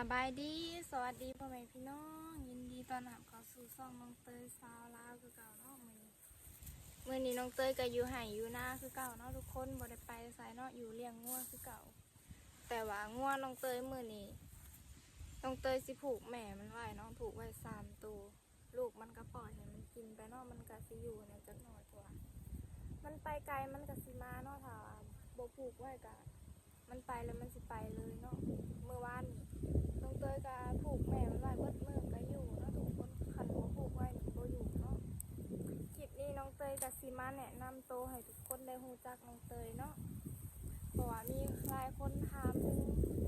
สบายดี สวัสดีพ่อแม่พี่น้อง ยินดีต้อนรับเข้าสู่ช่องน้องเตยสาวลาวคือเก่าเนาะมือนี้มื้อนี้น้องเตยก็อยู่ไห่อยู่หน้าคือเก่าเนาะทุกคนบ่ได้ไปไสเนาะอยู่เลี้ยงงัวคือเก่า แต่ว่างัวน้องเตยมือนี้น้องเตยสิผูกแม่มันไว้เนาะผูกไว้สามตัวลูกมันก็ปล่อยให้มันกินไปเนาะมันก็สิอยู่เนี่ยจักหน่อยกว่ามันไปไกลมันก็สิมาเนาะถ้าบ่ผูกไว้ก็มันไปแล้วมันสิไปเลยเนาะเมื่อวานนี้ น้องเตยก็ผูกแม่มันไว้เบิดมือก็อยู่เนาะทุกคนขันบ่ผูกไว้มันบ่อยู่เนาะคลิปนี้น้องเตย กับซีมาแนะนำโตวให้ทุกคนได้ฮู้จักน้องเตยเนาะเพราะว่ามีหลายคนถามถึง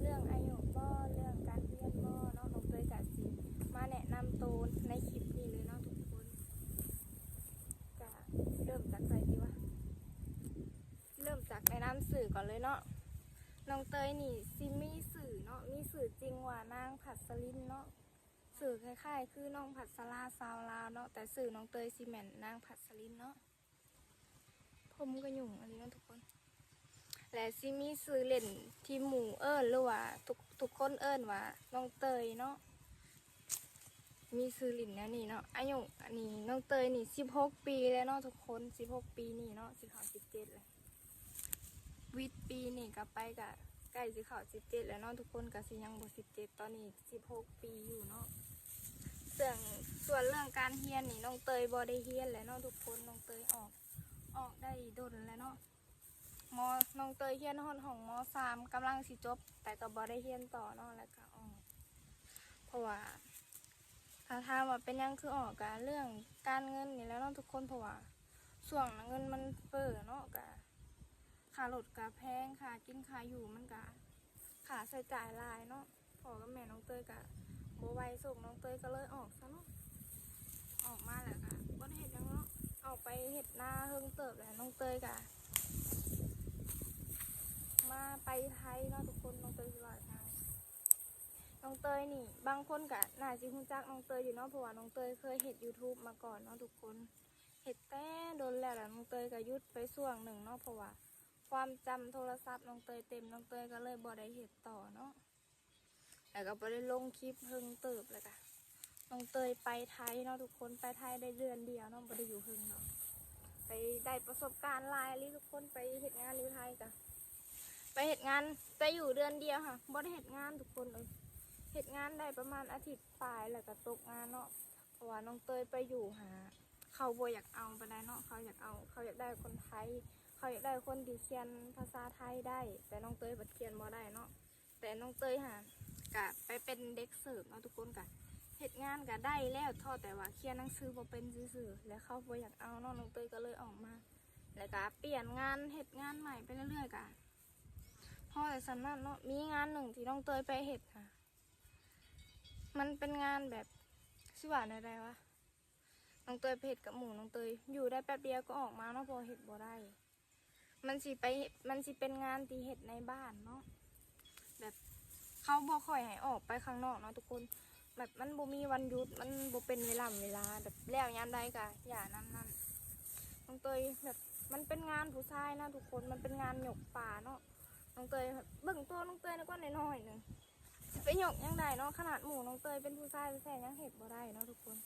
เรื่องอายุบ่เรื่องการเรียนบ่เนาะน้องเตยกับซีมาแนะนำโตวในคลิปนี้เลยเนาะทุกคนก็เริ่มจากใครดีวะเริ่มจากแนะนำสื่อก่อนเลยเนาะน้องเตยนี่ซิมีสื่อเนาะมีสื่อจริงว่านางผัดสลินเนาะ สื่อคล้ายๆ คือน้องผัดสลาซาวลาวเนาะแต่สื่อน้องเตยซีแมนนางผัดสลินเนาะผมก็ยุ่งอันนี้เนาะทุกคน และซิมีสื่อเล่นที่หมู่เอิญหรือว่าทุกทุกคนเอิญว่าน้องเตยเนาะมีสื่อเลินแนวนี่เนาะอายุอันนี้น้องเตยนี่สิบหกปีแล้วเนาะทุกคนสิบหกปีนี่เนาะสิเขาสิบเจ็ดเลยวิทปีนี่ก็ไปกับ ใกล้สิเข้าสิบเจ็ดแล้วเนาะทุกคนก็สิยังบสิบเจ็ดตอนนี้สิบหกปีอยู่เนาะส่วนส่วนเรื่องการเฮียนนี่น้องเตยบ่ได้เฮียนแล้วเนาะทุกคนน้องเตยออก ออกได้ดนแล้วเนาะมน้องเตยเฮียนห้องของมอสามกำลังสิจบ แต่ก็บ่ได้เฮียนต่อเนาะแล้วก็ออกเพราะว่าถ้าถามว่าเป็นยังคือออกกะเรื่องการเงินนี่แล้วเนาะทุกคนเพราะว่าส่วงเงินมันเฟ้อเนาะกะ ค่ารถกะแพงค่ะกินค่าอยู่มันกะค่าใช้จ่ายลายเนาะพ่อกับแม่น้องเตยกะโบไวส่งน้องเตยก็เลยออกซะเนาะออกมาแล้วกะบ่ได้เห็ดยังเนาะออกไปเห็ดหน้าเฮิงเติบแหละน้องเตยกะมาไปไทยเนาะทุกคนน้องเตยสิว่าทางน้องเตยนี่ บางคนกะน่าสิฮู้จักน้องเตยอยู่เนาะเพราะว่าน้องเตยเคยเห็ด YouTube มาก่อนเนาะทุกคนเห็ดแต่โดนแล้วแหละน้องเตยก็ยุดไปช่วงหนึ่งเนาะเพราะว่า ความจำโทรศัพท์น้องเตยเต็มน้องเตยก็เลยบ่ได้เห็ดต่อเนาะแล้วก็บ่ได้ลงคลิปเพิ่งเติบเลยค่ะน้องเตยไปไทยเนาะทุกคนไปไทยได้เดือนเดียวเนาะบ่ได้อยู่เพิ่งเนาะไปได้ประสบการณ์ลายลยทุกคนไปเห็ดงานอยู่ไทยจ้ะไปเห็ดงานไปอยู่เดือนเดียวค่ะบ่ได้เห็ดงานทุกคนเลยเห็ดงานได้ประมาณอาทิตย์ปลายแล้วก็ตกงานเนาะเพราะว่าน้องเตยไปอยู่หาเขาบ่อยากเอาไปได้เนาะเขาอยากเอา เขาอยากได้คนไทย เขาอยากได้คนที่เขียนภาษาไทยได้ แต่น้องเตยบัดเขียนบ่ได้เนาะแต่น้องเตยหากะไปเป็นเด็กเสิร์ฟเนาะทุกคนกะเหตุงานกะได้แล้วทอแต่ว่าเขียนหนังสือบ่เป็นซื่อๆแล้วเขาบ่อยากเอาเนาะน้องเตยก็เลยออกมา แล้วก็เปลี่ยนงานเหตุงานใหม่ไปเรื่อยๆกะพ่อแต่สำนักเนาะมีงานหนึ่งที่น้องเตยไปเหตุค่ะ มันเป็นงานแบบชื่อว่าอะไรวะน้องเตยเห็ดกับหมูน้องเตยอยู่ได้แป๊บเดียวก็ออกมาเนาะพอเห็ดบ่ได้ มันสิไปมันสิเป็นงานที่เห็ดในบ้านเนาะแบบเขาบ่ค่อยให้ออกไปข้างนอกเนาะทุกคน แบบมันบ่มีวันหยุดมันบ่เป็นเวลาเวลาแบบแล้วยามใดกะอย่านั่นนั่นน้องเตยแบบมันเป็นงานผู้ชายนะทุกคนมันเป็นงานหยกป่าเนาะน้องเตยแบบเบิ่งตัวน้องเตยนึกว่าน้อยๆหนึ่งสิไปหยกยังได้เนาะขนาดหมูน้องเตยเป็นผู้ชายแท้ยังเห็ดบ่ได้เนาะทุกคน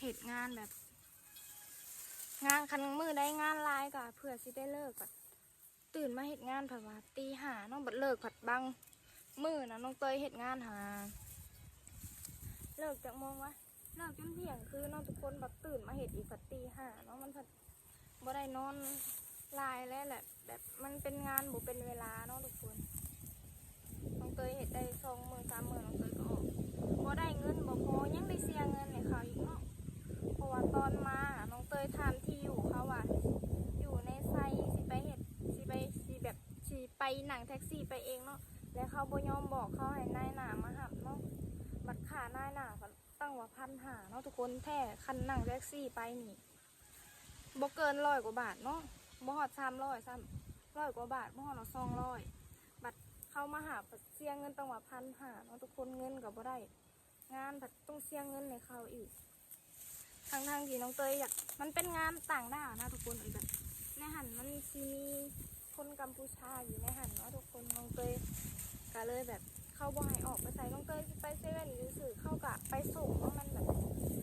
เหตุงานแบบ งานคันมือได้งานลายก็เพื่อสิได้เลิกก็ตื่นมาเหตุงานผัดว่าตีหาน้องบัดเลิกผัดบังมือนะน้องเตยเหตุงานหา เลิกจากโมงวะเลิกจนเที่ยงคือน้องทุกคนแบบตื่นมาเหตุอีกผัดตีหาเนาะมันผัดบ่ได้นอนลายแล้วแหละ แบบมันเป็นงานบ่เป็นเวลาเนาะทุกคนน้องเตยเหตุได้สองมือสามมือน้องเตยก็ออกบ่ได้เงินบ่พอยังได้เสียเงินให้เขาอีกเนาะเพราะว่าตอนมาน้องเตยถามที่อยู่เขาว่าอยู่ในไซสิไปเฮ็ดสิไปสิแบบสิ ไปหนังแท็กซี่ไปเองเนาะแล้วเขาบ่ยอมบอกเขาให้นายหน้ามาหับเนาะบัตรค่านายหน้าตั้งว่าพันหาเนาะทุกคนแท้คันหนังแท็กซี่ไปนี่บ่เกินร้อยกว่าบาทเนาะบ่ฮอดสามร้อยซ้ำร้อยกว่าบาทบ่ฮอดสองร้อยบัตรเข้ามาหาบัตรเสียเงินตั้งว่าพันหาเนาะทุกคนเงินก็บ่ได้ งานผัดต้องเสียเงินในเขาอีกทางทางที่น้องเตยอยากมันเป็นงานต่างด้าวนะทุกคนเอ้ยแบบในหันมันซีมี คนกัมพูชาอยู่ในหันเนาะทุกคนน้องเตยก็เลยแบบเข้าเขาบ่ให้ออกไปใส่น้องเตยไปเซเว่นหรือสื่อเข้ากะไปส่งเพราะมันแบบ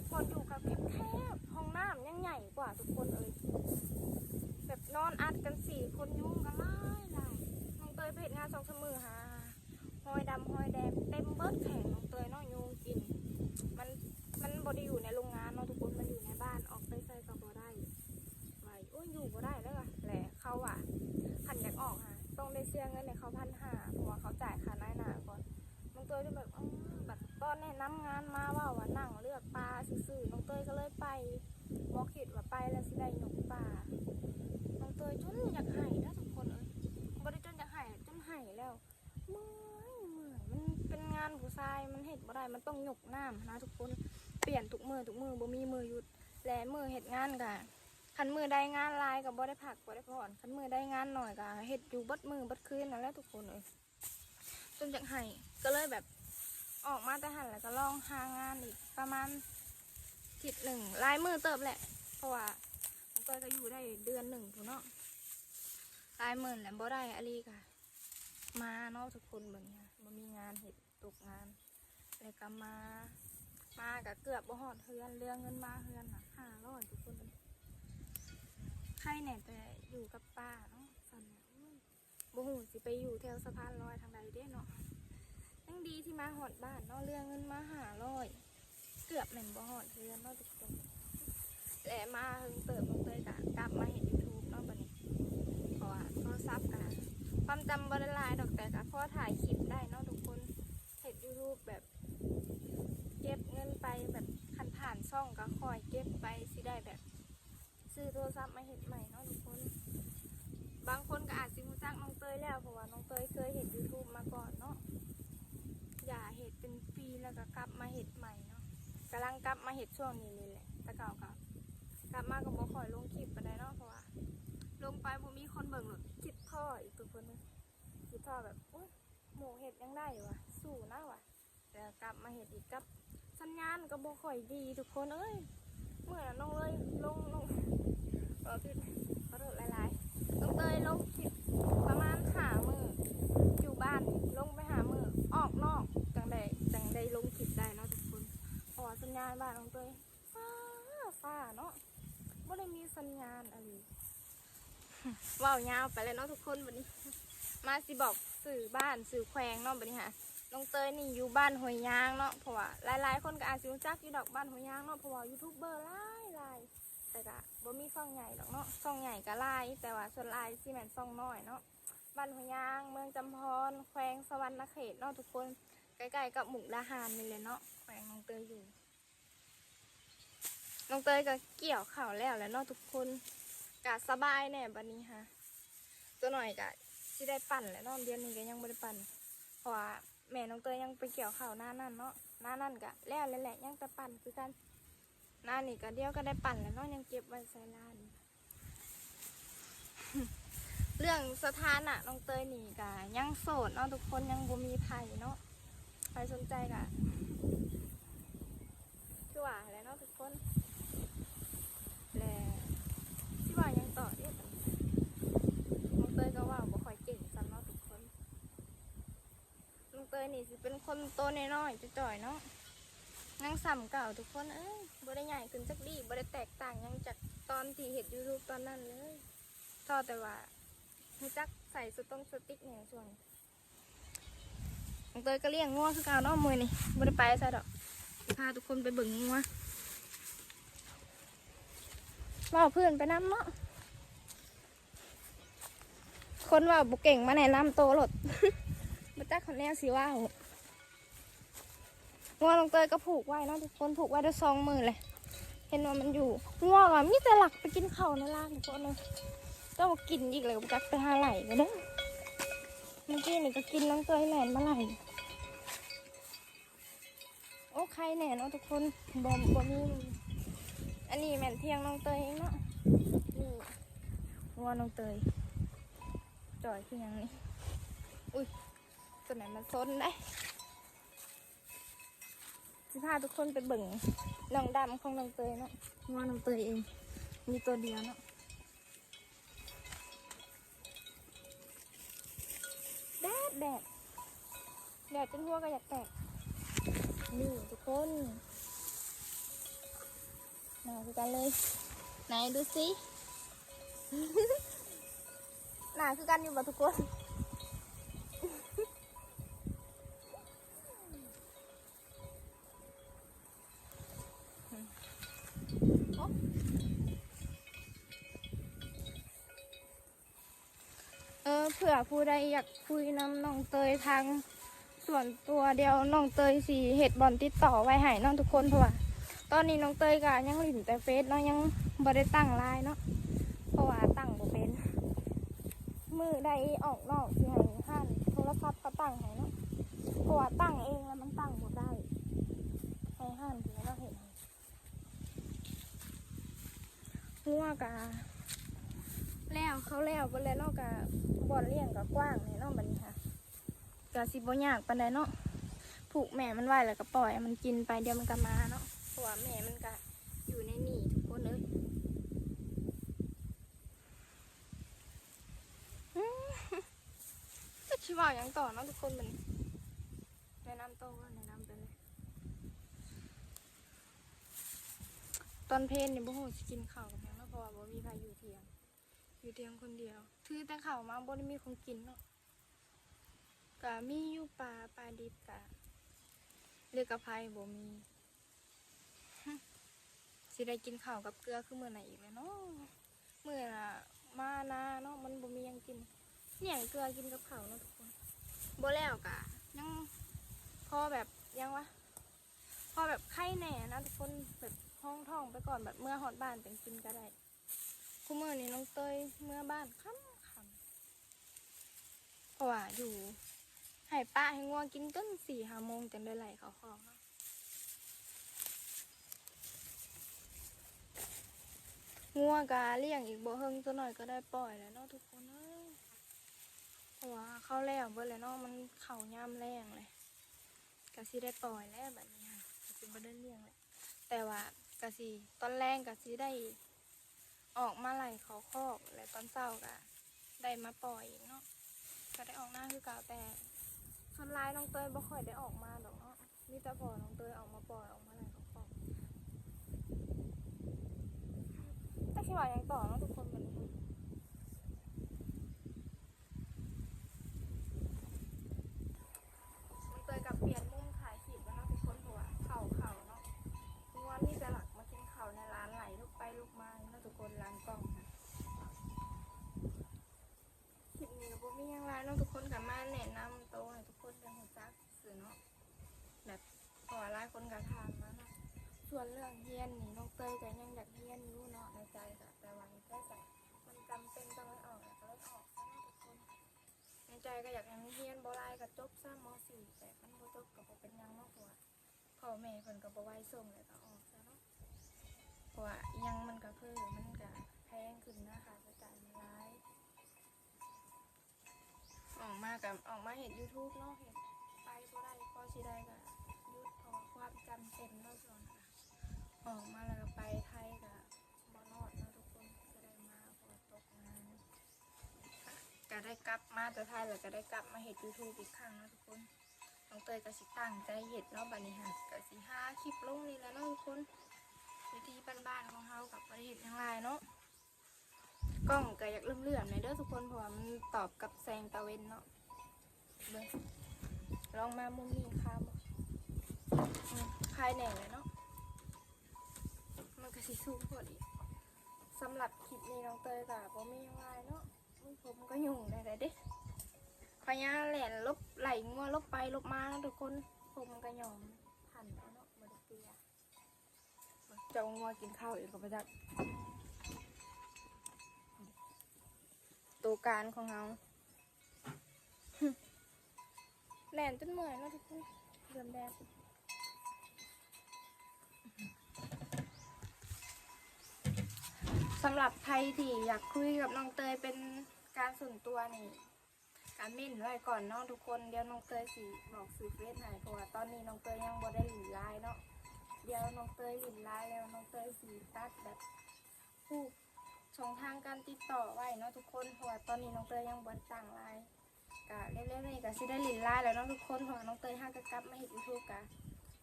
พออยู่กับแคบๆห้องน้ำยังใหญ่กว่าทุกคนเอ้ยแบบนอนอัดกันสี่คนยุ่งกันหลายหลายน้องเตยไปเห็นงานสองสมือหาหอยดำหอยแดงเต็มเบิดแข่งน้องเตยเนาะยุง ได้มันต้องหยกน้ำนะทุกคนเปลี่ยนทุกมือทุกมือบ่มีมือหยุดแลมือเห็ดงานกะคันมือได้งานลายกับบ่ได้ผักบ่ได้ผ่อนคันมือได้งานหน่อยกะเห็ดอยู่บัดมือบัดคืนนั่นแหละทุกคนเลยจนอยากไห้ก็เลยแบบออกมาแต่หันแล้วก็ลองหางานอีกประมาณทิศหนึ่งลายมือเติบแหละ เพราะว่าผมก็อยู่ได้เดือนหนึ่งถูกเนาะลายหมื่นแหละบ่ได้อะไรกะมาเนาะทุกคนแบบนี้บ่มีงานเห็ดตกงาน แล้วก็มา มากับเกือบบ่หอดเฮือนเรื่องเงินมาเฮือนน่ะห้าร้อยทุกคนใครแหน่แต่อยู่กับป้าเนาะสันบ่หูสิไปอยู่แถวสะพานลอยทางใดเด้เนาะยังดีที่มาหอดบ้านเนาะเรื่องเงินมาห้าร้อยเกือบแม่นบ่หอดเฮือนเนาะทุกคนและมาเพิ่งเติบลงเตยกะกลับมาเห็นยูทูบเนาะบัดนี้เพราะว่าโทรศัพท์กะความจำบริลายดอกแต่ก็พอถ่ายคลิปได้เนาะทุกคนเห็ดยูทูบแบบ ก็บเงินไปแบบขันผ่านช่องก็คอยเก็บไปสิได้แบบ ซื้อโทรศัพท์มาเห็ดใหม่เนาะทุกคน บางคนก็อาจสิรู้จักน้องเตยแล้วเพราะว่าน้องเตยเคยเห็ดยูทูบมาก่อนเนาะอย่าเห็ดเป็นปีแล้วก็กลับมาเห็ดใหม่เนาะกำลังกลับมาเห็ดช่วงนี้นี่แหละต่เก่าก็กลับมาก็บ่คอยลงคลิปไปได้เนาะเพราะว่า ลงไปบ่มีคนเบิ่งหรอกคิดท่ออีกตัวคนนึงคิดท่อแบบอุ้ยหมูเห็ดยังได้อยู่วะสู้นะวะแต่กลับมาเห็ดอีกกับ สัญญาณก็บ่ค่อยดีทุกคนเอ้ยเมื่อนั้นน้องเลยลงลงเออพี่ขอโทษหลายๆน้องเตยลงคลิปประมาณหามืออยู่บ้านลงไปหามือออกนอกจังได้จังได้ลงคลิปได้เนาะทุกคนเพราะว่าสัญญาณบ้านน้องเตยฟ้าฟ้าเนาะไม่ได้มีสัญญาณอะไรว้าวยาวไปเลยเนาะทุกคนวันนี้ มาสิบอกสื่อบ้านสื่อแควงเนาะบันนี้ค่ะ น้องเตยนี่อยู่บ้านหอยยางเนาะเพราะว่าหลายๆ คนก็อาจจะรู้จักอยู่ดอกบ้านหอยยางเนาะเพราะว่ายูทูบเบอร์หลายหลายแต่ก็บ่มีช่องใหญ่ดอกเนาะช่องใหญ่ก็หลายแต่ว่าส่วนหลายสิแม่นช่องน้อยเนาะบ้านหอยยางเมืองจำพรแขวงสวรรณเขตเนาะทุกคนใกล้ๆกับหมุกดาหารนี่เลยเนาะแขวงน้องเตยอยู่น้องเตยก็เกี่ยวข่าวแล้วแหล้วเนาะทุกคนกะสบายแน่บัดนี้ฮะตัวหน่อยกะที่ได้ปั่นแหล้วเนาะเดือนนี้ก็ยังไม่ได้ปั่นเพราะว่า แม่น้องเตยยังไปเกี่ยวข้าวหน้านั่นเนาะหน้านั่นกะแล้วแหละยังแต่ปั่นคือกันหน้านี่ก็เดียวก็ได้ปั่นแล้วเนาะยังเก็บไว้ใส่ลานเรื่องสถานะน้องเตยนี่กะยังโสดเนาะทุกคนยังบ่มีไผ่เนาะใครสนใจกะคือว่าแล้วเนาะทุกคนแล้ว ที่ว่ายังต่อเนี่ยน้องเตยก็ว่าบ่ค่อยเก่งซ้ำเนาะทุกคนน้อง เตยนี่สิเป็นคนโตน้อยๆจ่อยๆเนาะยังซ้ำเก่าทุกคนเอ้ยบ่ได้ใหญ่ขึ้นจักดีบ่ได้แตกต่างยังจากตอนที่เห็ดยูทูบตอนนั้นเลยทอแต่ว่ารู้จักใส่สตองสติ๊กเนี่ยช่วนน้องเตยก็เลี้ยงงัวคือเก่าเนาะมือนี่บ่ได้ไปซะดอกพาทุกคนไปเบิ่งงัวว่าเพื่อนไปน้ำเนาะคนว่าบุกเก่งมาแนะนำโตรถ มาจักคนแนวสิว่าโหงัวลงเตยก็ผูกไว้เนาะทุกคนผูกไว้ด้วยซองมือเลย เห็นว่ามันอยู่งัวก็มีแต่หลักไปกินเข้าในร้านทุกคนเลยต้องมากินอีกเลยจักไปหาไหลกันเด้อเมื่อกี้นี่ก็กินน้องเตยแหลนมาไหลโอ้ใครแหน่เนาะทุกคนบอมบอมีอันนี้แม่นเทียงน้องเตยเนาะนี่วัวน้องเตยจ่อยคือหยังนี่อุ้ย ตัวไหนมันซนได้สิพาทุกคนไปเบิ่งน้องดำของน้องเตยเนาะวัวน้องเตยเอง มีตัวเดียวเนาะแดดแดดเดี๋ยวจนหัวก็อยากแตกนี่ทุกคนมาดูกันเลย ไหนดูสิ หนาคือกันอยู่บ่ทุกคน ผื่อผู้ใดอยากคุยนำน้องเตยทางส่วนตัวเดียวน้องเตยสีเห็ดบอลติดต่อไว้ให้น้องทุกคนเพราะว่าตอนนี้น้องเตยก็ยังหลินแต่เฟซเนาะยังบ่ได้ตั้งไลน์เนาะเพราะว่าตั้งบ่เป็นมือใดออกนอกสิให้ห้านโทรศัพท์เขาตั้งให้เนาะเพราะว่าตั้งเองแล้วมันตั้งบ่ได้ให้ห้านถึงเราเห็นหัวกะแล้วเขาแล้วไปเลยเนาะกับ่ อนเลี้ยงกับกว้างเนี่ยเนาะบัดนี้ค่ะกะสิบ่ยากปานใดเนาะผูกแม่มันไว้แล้วก็ปล่อยมันกินไปเดี๋ยวมันก็มาเนาะเพราะว่าแม่มันก็อยู่ในนี่ทุกคนเลยจะชิว่าอย่างต่อเนาะทุกคนมันแนะนำโตัวว่าแนะนำไปเลยตอนเพลนเนี่ยบ่ฮู้สิกินข้าวกับหยังเนพราะว่าบ่มีใครอยู่เทียงอยู่เตียงคนเดียว ถือแต่ข่ามาบ่ได้มีของกินเนาะกะมีอยู่ปลาปลาดิบกะเลือกกระไพบ่มีสิได้กินข้าวกับเกลือคือมื้อไหนอีกแล้วเนาะมื้อน่ะมานาเนาะมันบ่มีหยังกินเนี่ยงเกลือกินกับข้าวเนาะทุกคนบ่แล้วกะยังพอแบบยังวะพอแบบไข้แหน่นะทุกคนแบบห้องท้องไปก่อนแบบเมื่อฮอดบ้านเป็นกินก็ได้คู่มือนี้น้องเตยเมื่อบ้านค่ำ ราะว่าอยู่ให้ป้าให้ง่วงกินต้นสี่ห้าโมงจังได้ไหลเขาคลองเนาะง่วงกาเลี้ยงอีกบ่เฮิงตัวหน่อยก็ได้ปล่อยแล้วเนาะทุกคนเอ้ยเพราะว่าเข้าแล้วเบิดแล้วเนาะมันเข่าย่ำแรงเลยกะสิได้ปล่อยแล้วแบบนี้ค่ะกะสิบ่ได้เลี้ยงเลยแต่ว่ากะสิตอนแรงกะสิได้ ออกมาไหลเขาคอกและตอนเช้าก็ได้มาปล่อยเนาะ ก็ได้ออกหน้าคือเก่าแต่ส่วนลายน้องเตยบ่ค่อยได้ออกมาดอกเนาะมีแต่พอน้องเตยออกมาปล่อยออกมาไหลเขาคอกแต่คิดว่ายังต่อเนาะทุกคน มีหยังทุกคนกับมาแนะนำตัวให้ทุกคนได้รู้จักสื่อเนาะแบบเพอหลายคนก็ถามมาเนาะส่วนเรื่องเฮียนนี่น้องเตยก็ยังอยากเฮียนอยู่เนาะในใจก็แต่ว่าในใจก็มันจำเป็นต้องให้ออกแล้วก็เลยออกซะเนาะทุกคนในใจก็อยากให้มันเฮียนบ่หลายก็จบซะม .4 แต่มันบ่จบก็บ่เป็นหยังเนาะเพราะว่าพ่อแม่เพิ่นก็บ่ไหวส่งเลยก็ออกซะเนาะเพราะว่าอิหยังมันก็คือมันก็แพงขึ้นนะคะ มาเห็น YouTube เนาะเห็นไปบ่ได้พอสิได้ก็ยุดพราะว่าความจำเป็นเนาะส่วนค่ะออกมาแล้วก็ไปไทยก็บ่รอดเนาะทุกคนก็ได้มาพอตกงานะก็ได้กลับมาแต่ไทยแล้วก็ได้กลับมาเห็น YouTube อีกครั้งเนาะทุกคนน้องเตยก็สิตั้งใจเห็ดเนาะบัดนี้ค่ะก็สิหาคลิปลงนี่แหล้วเนาะทุกคนวิธีบ้านๆของเฮากับประเทศทั้งหลายเนาะกล้องก็อยากเลื่อมๆหน่อยเด้อทุกคนเพราะว่ามันตอบกับแสงตะเวนเนาะ เบิ่งลองมามุมนี้ค่ะบ่อืมคลายแหน่เลยเนาะ มันก็สิสูงพอดีสำหรับคลิปนี้น้องเตยก็บ่มีหยังหลายเนาะผมก็ยุ่งได้ๆเด้พญาแหลนลบไหลงัวลบไปลบมาทุกคนผมก็ยอมทันแล้วเนาะบไดเตียจะงัวกินข้าวอีกกับพระจักตัวการของเรา แหลนจนเมื่อยเนาะทุกคนเดือมแดงสำหรับใครที่อยากคุยกับน้องเตยเป็นการส่วนตัวนี่ การมิ่นไว้ก่อนเนาะทุกคนเดี๋ยวน้องเตยสิบอกสื่อเฟซให้เพราะว่าตอนนี้น้องเตยยังบ่ได้หลีไลน์เนาะเดี๋ยวน้องเตยหลีไลน์แล้วน้องเตยสิตัดแบบผู้ช่องทางการติดต่อไว้เนาะทุกคนเพราะว่าตอนนี้น้องเตยยังบ่ได้ตั้งไลน์ กะเร็วๆนี้ก็สิได้ลินไล่แล้วเนาะทุกคนเพราะว่าน้องเตยห้ากะกลับมาเฮ็ด YouTube กะ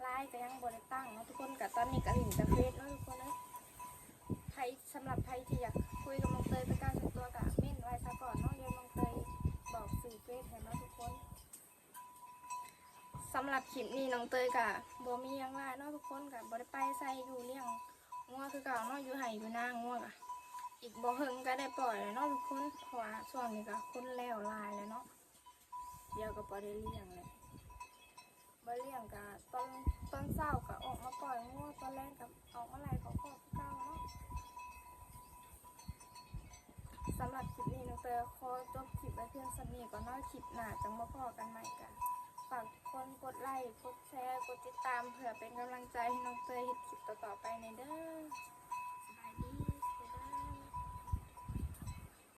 ไล่ก็ยังบ่ได้ตั้งเนาะทุกคนกะตอนนี้ก็ลินแต่เฟซเนาะทุกคนเอ้ยใครสำหรับใครที่อยากคุยกับน้องเตยเป็นการส่วนตัวกะเม่นไว้ซะก่อนเนาะเดี๋ยวน้องเตยบอกสื่อเฟซให้เนาะทุกคนสำหรับคลิปนี้น้องเตยกะบ่มียังหลายเนาะทุกคนกะบ่ได้ไปใส่อยู่เลี้ยงงัวคือเก่าเนาะอยู่ไห้อยู่นางัวกะอีกบ่เฮิงก็ได้ปล่อยแล้วเนาะทุกคนเพราะว่าช่วงนี้ก็คนแล้วลายแล้วเนาะ เดี๋ยวก็บ่ได้เลี้ยงเลยบ่เลี้ยงก็ตอนตอนเช้าก็ออกมาปล่อยงัวตอนแรกก็ออกมาไล่เขาก็คือเก่าเนาะสำหรับคลิปนี้น้องเตยขอจบคลิปไว้เพียงสนี้ก่อนนาะคลิปหน้าจังมาพอกันใหม่กันฝากทุกคนกดไลค์กดแชร์กดติดตามเพื่อเป็นกำลังใจให้น้องเตยเฮ็ดคลิปต่อๆไปในเด้อ